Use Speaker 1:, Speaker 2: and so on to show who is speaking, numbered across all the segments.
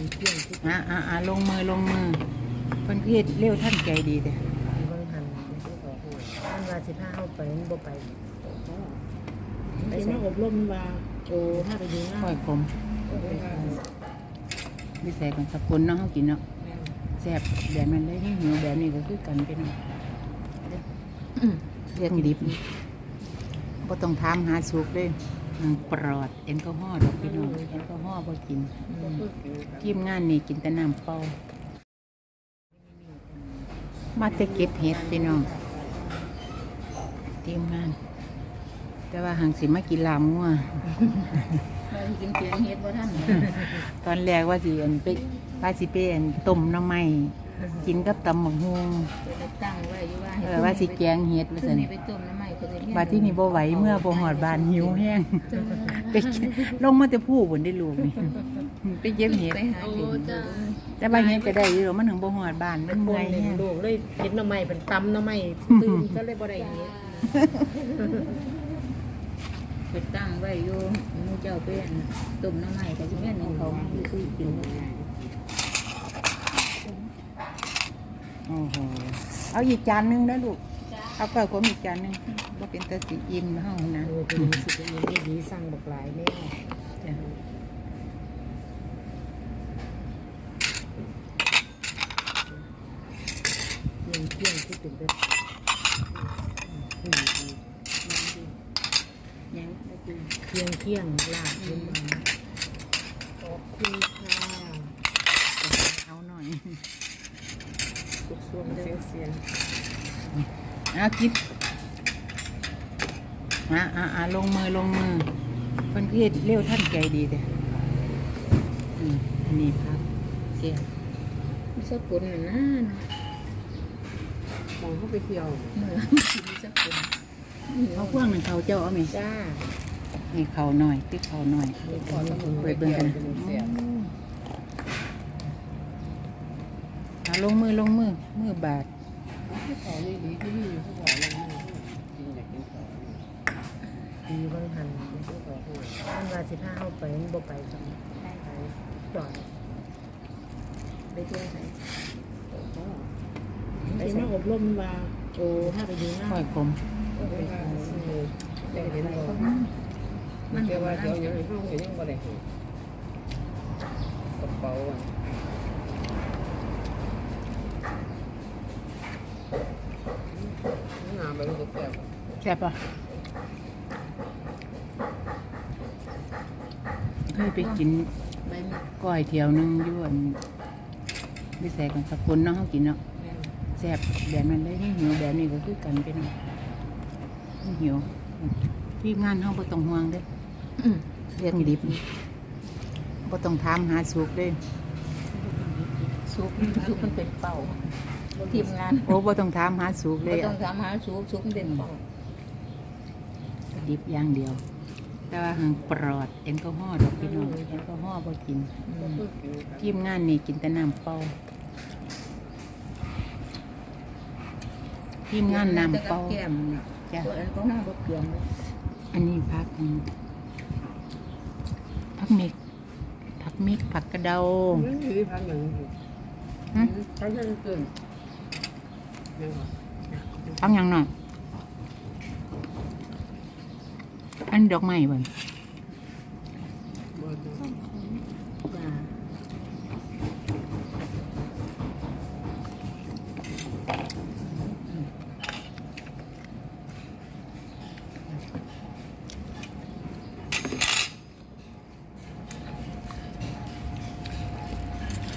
Speaker 1: งเที่ยงที่
Speaker 2: อ่าอ่าอ่าลงมือลงมือเพิ่นคือเฮ็ดเร็วทันใจดีเด้
Speaker 1: บางหันมันว่าสิพาเฮาไปมันบ่ไปไปมาอบรมว่าโอ้ถ้าไปอยู่
Speaker 2: ค่อย
Speaker 1: นะ
Speaker 2: ขมวิสัยของสกุลเนาะเฮากินเนาะแซ่บแบบนั้นเลยหิวแบบนี้ก็คือกันเป็นเรียกดิบบ่ต้องถามหาสุกเด้มัน ปลอดแอลกอฮอล์ดอกพี่น้องแอลกอฮอล์บ่กินทีมงานนี่กินแต่น้ำเปล่ามาแต่เก็บเห็ดพี่น้องทีมงาน แต่ว่าหังสิมากินลามงัว
Speaker 3: เรากินเสียงเฮ็ดบ่ท่าน
Speaker 2: ตอนแรกว่าสิอันไปว่าสิไปอันต้มหน้ำไม้ กินกับตำหมกฮวง
Speaker 3: ไปตั้งไว้อยู่ว่า
Speaker 2: เออว่าสิแกงเห็ดว่า
Speaker 3: คื
Speaker 2: ซั่
Speaker 3: อนนี่ไปต้มน้ำใหม่ก็เลย
Speaker 2: ว่าที่นี่บ่ไหวเมื่อบ่หอดบานหิวแห้งไปเก็บลงมาแต่ผู้บนได้ลูกนี่ไปเก็บเห็ด
Speaker 3: ไปหากิน
Speaker 2: แต่ว่าเห็ดก็ได้อยู่หรอกมันถึงบ่หอดบานมัน
Speaker 1: บ
Speaker 2: เมื่อนย
Speaker 1: หนึ่ง
Speaker 2: แห้ง
Speaker 1: ลูกเลยเห็นหน่อไม้เป็นตำหน่อไม้ตื่นก็เลยบ่ได้เฮ็ด
Speaker 3: ไปตั้งไว้อยู่หมูเจ้าเป็นต้มน้ำใหม่ก็สิแม่นของเขาคือคือกิน
Speaker 2: โอ้โหเอาอีกจานหนึงนะลูก เอาก้อยขมอีกจานหนึงบ่เป็นตาสิอิ่มเฮานะ
Speaker 1: โอ้เป็นสิเป็นอย่างนี้ดีสั่งบักหลายแน่
Speaker 2: จ้ะ
Speaker 1: เที่ยงเที่ยงที่เป็นแบบ
Speaker 3: ยังบ่กิน
Speaker 1: เที่ยงเที่ยงลาบขึ้นมาขอบคุณค่ะ
Speaker 2: เอาหน่อย
Speaker 1: ทุกช่วง เสียงเสียง
Speaker 2: อาคิดอ่าอ่าอ่าลงมือลงมือเพิ่นคือเฮ็ดเร็วทันใจดีเด้อืมอันนี้ครับแก้ว
Speaker 3: มีสักคนน่ะนะ
Speaker 1: มองเข้าไปเที่ยว
Speaker 3: เมื่อมีสักคน
Speaker 2: เขาพ่วงหนึ่งเขาเจ้าเอาไหม
Speaker 1: จ้า
Speaker 2: ให้เขาหน่อยติ๊กเขาหน่อย
Speaker 1: มีขอสมุน
Speaker 2: เปิดเบิ่งกันนะเอาลงมือลงมือมือบาด
Speaker 1: ขอนี่ดีที่นี่อยู่ผู้ขอลงมือกินอยากกินขอดีบางหันผู้ขอมันว่าสิพาเฮาไปมันบ่ไปจังไปจอด
Speaker 3: ไปเที่ยวไส
Speaker 1: ไปมาอบรมว่าโอ้ถ้าไปอยู่นะ
Speaker 2: ค่อยขม
Speaker 1: จะเห็นบ่
Speaker 3: มัน
Speaker 1: เดี๋ยวว่าเดี๋ยวยังเฮาก็ยังบ่ได้กระเป๋าอะงา มไปมันก็แซ่บ
Speaker 2: แซ่บปะเคยไปกิน
Speaker 3: ใบมี
Speaker 2: ก้อยเที่ยวนึงอยวนวิสัยของสกุลเนาะเขากินเนาะแซ่บแบบนั้นเลยหิวแบบนี้ก็คือกันเป็นหิวทีมงานเขาบ่ต้องห่วงเด้อเรียกดิบบ่ต้องถามหาสุกเด้
Speaker 3: ซุปซุปมันเป็นเป่า ทีมงาน
Speaker 2: โอ้บ่ต้องถามหาสุกเล
Speaker 3: บ่
Speaker 2: ย
Speaker 3: ต้องถามหาซุปซุปมันเป็นเป่า
Speaker 2: ดิบอย่างเดียว แต่ว่าหังปลอดแอลกอฮอล์ดอกพี่น้องแอลกอฮอล์บ่กินทีมงานนี่กินแต่น้ำเปล่าทีมงานน้ำเปล่า
Speaker 3: แก้มเนี่ย
Speaker 2: จ้ะ
Speaker 3: ตัวแอลกอฮอล์บ่เกลือเลย
Speaker 2: อันนี้ผักอันผักเมกผักเมกผักกระเดา
Speaker 1: มันอยู่ที่พักอย่างนี้
Speaker 2: หึ
Speaker 1: พักยังเกิน ยังก่อน
Speaker 2: ผักหยังหน่อย อันดอกไม้บ่น
Speaker 1: บ่ดู
Speaker 3: จ้า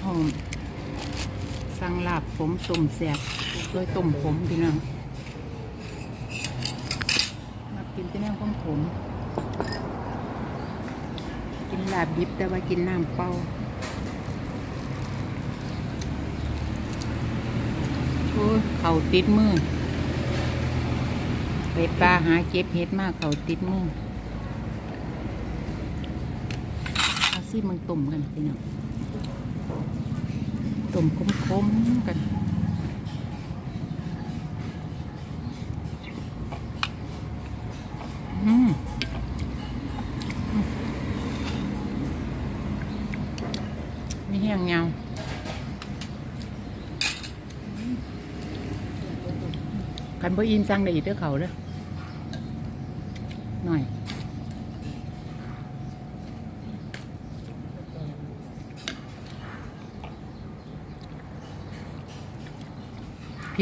Speaker 2: หอม สั่งลาบผมต้มแซ่บโดยต้มผมพี่น้องมากินแต่แนวของผม กินลาบดิบแต่ว่ากินน้ำเปล่าโอ้เขาติดมือไปปลาหาเก็บเห็ดมากเขาติดมือเอาซี่มันต้มกันพี่น้อง ต้มคมๆกัน อืมมีแห้งเงาคันบ่อินสั่งได้อีกเด้อเขาเด้อหน่อย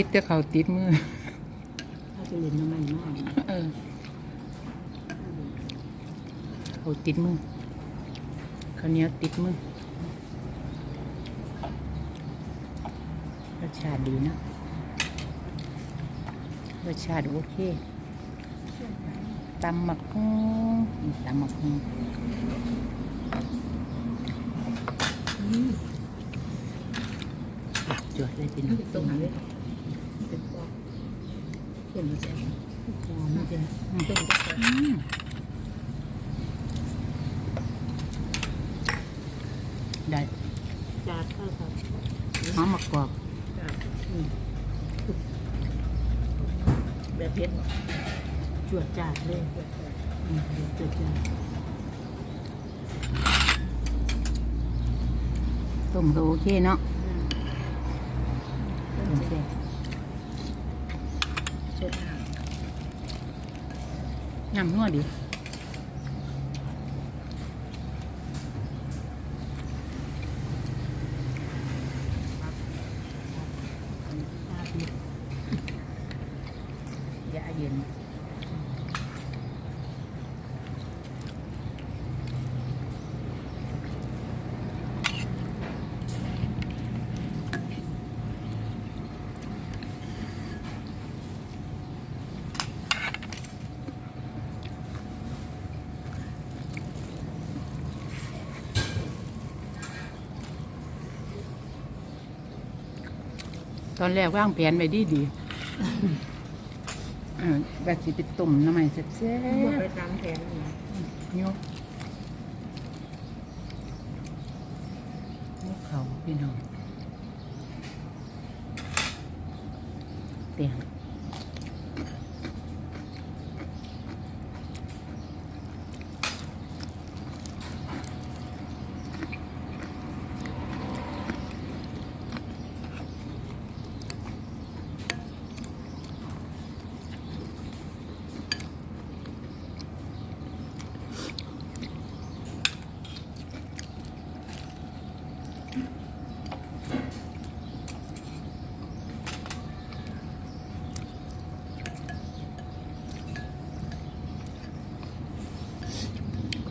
Speaker 2: พิษแต่เขาติดมือ
Speaker 1: ถ้าจะเล่นน้ำมันมาก
Speaker 2: เออเขาติดมือข้าวเหนียวติดมือรสชาติดีนะรสชาติโอเคตำหมักฮงตำหมักฮงจวดเลยพี่น้อง
Speaker 3: ตรงไหนเลยเป็นปอก เขียนมาแซ่บหอมจริงต้มก็แซ่บ
Speaker 2: อืมได้
Speaker 1: จาดเข้าครับ
Speaker 2: หอมมะกอก
Speaker 1: จาด
Speaker 3: แบบเผ็ด
Speaker 1: จวดจาดเลยอืมจวดจาด
Speaker 2: ต้มก็โอเคเนาะ
Speaker 1: อืม
Speaker 2: ต้มแซ่บ
Speaker 3: สดน้
Speaker 2: งามนัวดี
Speaker 1: จาดนี่
Speaker 2: ยาเย็น ตอนแรกว่างแผนไว้ดีดีๆเออแบบสิไปต้มน้ำมันแซ่บำ
Speaker 3: บ่ไปตามแผนนี่
Speaker 2: ๆยกยกเขาพี่น้องเตียง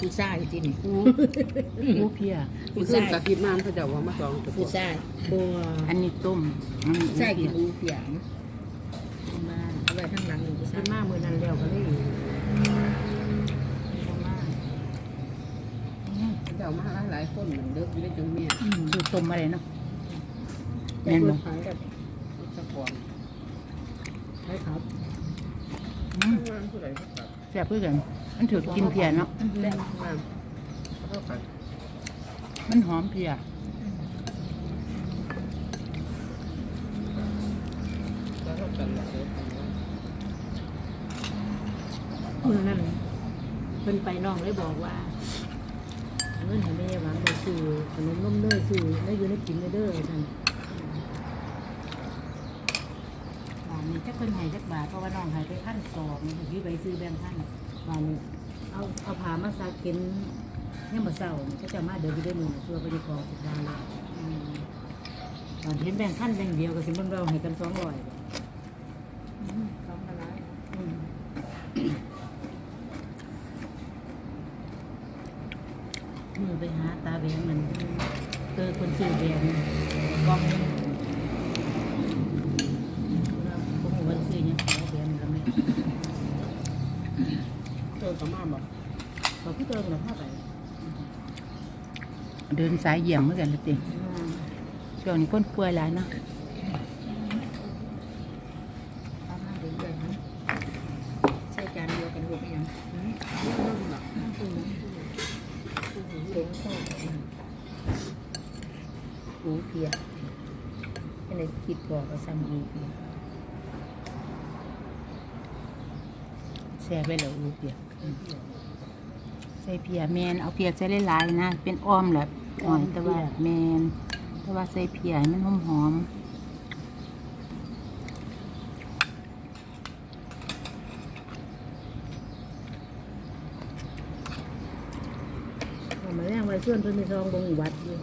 Speaker 3: ผู้ชายจริง
Speaker 1: อู้
Speaker 2: หูเพีย
Speaker 1: ผู้ขึ้นกับพิษมานเขาจะว่ามาสองตัว
Speaker 3: ผู้ชาย
Speaker 1: บัว
Speaker 2: อันนี้ต้มอันนี้
Speaker 3: ผู้ชาย
Speaker 2: หู
Speaker 3: กิ
Speaker 2: เพี
Speaker 3: น
Speaker 2: ย
Speaker 3: อูเปียงมาเอาไว้ทั้งหลังอยู่ผู้
Speaker 1: พิ
Speaker 3: ชาย
Speaker 1: ษมามือนั้นแล้วก็เลยเดี๋ยวมาหลายๆคนเหมือนเดิมไม่จงเมีย
Speaker 2: อืมคือต้มอะไรเนาะ
Speaker 1: แต่
Speaker 2: แม่น
Speaker 1: ค
Speaker 2: บ่
Speaker 1: นขายกับสะพอนใช่ครับ
Speaker 2: อืม
Speaker 1: งานผู้ใดผู้ตัด
Speaker 2: แซ่บเพื่อกัน มันถือกินเพียเนาะ
Speaker 1: และงานเท่ากัน
Speaker 2: มันหอมเพีย
Speaker 1: แล้วเท่ากันละเด้อ
Speaker 3: มือนั่นเพิ่นไปน้องเลยบอกว่าเงินให้แม่หวังไปซื้อขนมนมเนยซื้อแล้วอยู่ในกินเด้อท่าน
Speaker 1: บานนี้จักเพิ่นให้จักบาทเพราะว่าน้องให้ไปพันสองนี่ไปซื้อแบงค์พัน บานนี้เอาเอาผ้ามาซักกินยังบ่เศร้าก็จะมาเดินไปได้หนึ่งตัวไปดีกว่าสิบาทเลยอืมตอนเห็นแบงค์พันแบงค์เดียวก็สิมันเราให้กันสองร้อยสองพันละอืมมือไปหาตาแหวมันเจอคนซื้อแหวนกล้องหนึงแล้วผมบอกว่าซื้อเนี่ยขอแหวนแล้วไหมเจอกับมาบอก เขาพี่เจอกับผ้าไป
Speaker 2: เดินสายเยี่ยมเหมือนกันเลยติช่วงนี้คนป่วยหลายเนาะ
Speaker 3: เอามาเรื่อยๆนะใช่จานเดียวกันรวมไหมยังเล้งโซ่อูเพียก็เลยคิดบอกว่าซ้ำอูเพีย
Speaker 2: แซ่บไปแล้วอูเปียกอืมใส่เพียแมนเอาเพียใส่หลายๆนะ เป็นอ้อมแหละหน่อยแต่ว่าแมนราะว่าใส่เพียให้มันหอมหอม
Speaker 1: เอามาแรงไว้ส่วนเพิ่นมีซองบงวัดอยู่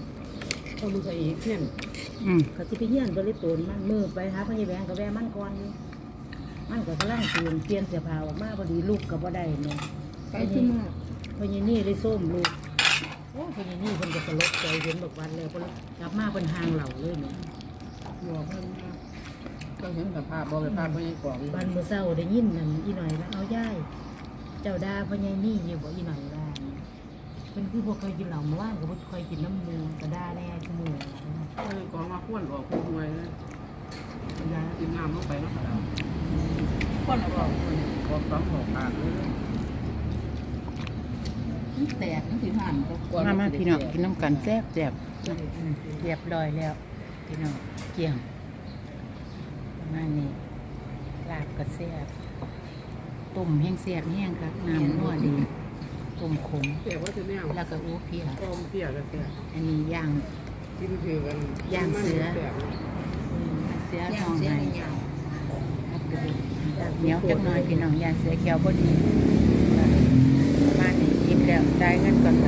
Speaker 4: ต้องดูใส่อีกเพี้ยน
Speaker 2: ๆอืม
Speaker 1: เขาสิไปเฮียนบ่ได้โตนมันมือไปหาพญาแบงก็แวะมันก่อนอยู่มันก็กำลังเปลี่ยนเปลี่ยนเสื้อผ้าออกมาพอดีลูกก็บ่ได้แม่
Speaker 4: ใส่ขึ้นมา
Speaker 1: พญานี่ได้ส้มลูกโอ้พญานี่เพิ่นก็สลดใจเห็นบอกวันแล้วเพิ่นกลับมาเพิ่นหางเหล่าเลยเนี่ย
Speaker 4: บอกเพิ่นว่าต้องเห็นสภาพบ่เป็นภาพบ่ยังกล่อง
Speaker 1: บันมื้อเช้าได้ยินนั่นอีหน่อยว่าเอาย่ายเจ้าดาพญานี่อยู่บ่อีหน่อยว่าเพิ่นคือบ่เคยกินเหล้าเมื่อวานก็บ่เคยกินน้ำมูกระดาแน่ซุมื้อ
Speaker 4: เออกองมาควนออกคู่มวยเลยยายกินน้ำลงไปเนาะครับควนออกออกต้องออกปากเลย
Speaker 3: แตกมันสิหันก็กวน
Speaker 2: มามาพี่น้องกินน้ำกันแซ่บแซ่บเรียบร้อยแล้ว พี่น้องเกี่ยงประมาณนี้ลาบก็แซ่บต้มแห้งแซ่บแห้งครับน้ำนัวดีต้มขม
Speaker 4: เปียกว่าจะแนว
Speaker 2: แล้วก็อูเพีย
Speaker 4: ต้มเปียกก็แซ่บ
Speaker 2: อันนี้ย่าง
Speaker 4: กินคือกัน
Speaker 2: ย่างเสือ
Speaker 4: แซ่บ
Speaker 2: เสือ
Speaker 3: ย่า
Speaker 2: ทองง
Speaker 3: เสีย
Speaker 2: ไห้
Speaker 3: ในยาว
Speaker 2: เหนียวจักหน่อยพี่น้องย่างเสือแก้วพอดีมานี่กิน แล้วได้เงินก่อนค่ะ